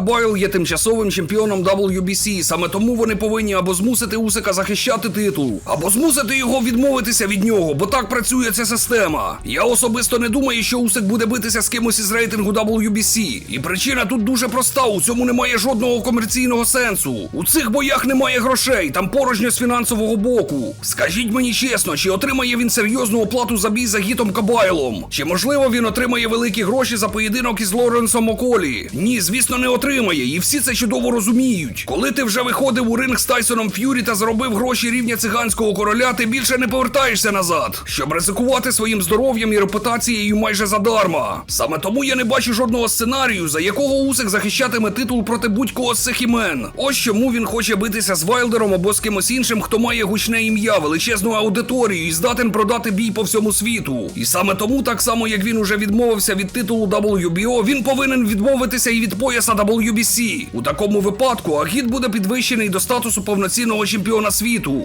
Бойл є тимчасовим чемпіоном WBC, саме тому вони повинні або змусити Усика захищати титул, або змусити його відмовитися від нього, бо так працює ця система. Я особисто не думаю, що Усик буде битися з кимось із рейтингу WBC. І причина тут дуже проста: у цьому немає жодного комерційного сенсу. У цих боях немає грошей, там порожньо з фінансового боку. Скажіть мені чесно, чи отримає він серйозну оплату за бій за гітом Кабайлом? Чи можливо він отримає великі гроші за поєдинок із Лоренсом Околі? Ні, звісно, не отримає, і всі це чудово розуміють. Коли ти вже виходив у ринг з Тайсоном Ф'юрі та заробив гроші рівня циганського короля, ти більше не повертаєшся назад, щоб ризикувати своїм здоров'ям і репутацією майже задарма. Саме тому я не бачу жодного сценарію, за якого Усик захищатиме титул проти будь-кого з цих імен. Ось чому він хоче битися з Вайлдером або з кимось іншим, хто має гучне ім'я, величезну аудиторію і здатен продати бій по всьому світу. І саме тому, так само як він уже відмовився від титулу WBO, він повинен відмовитися і від пояса WBC. У такому випадку Агіт буде підвищений до статусу повноцінного чемпіона світу.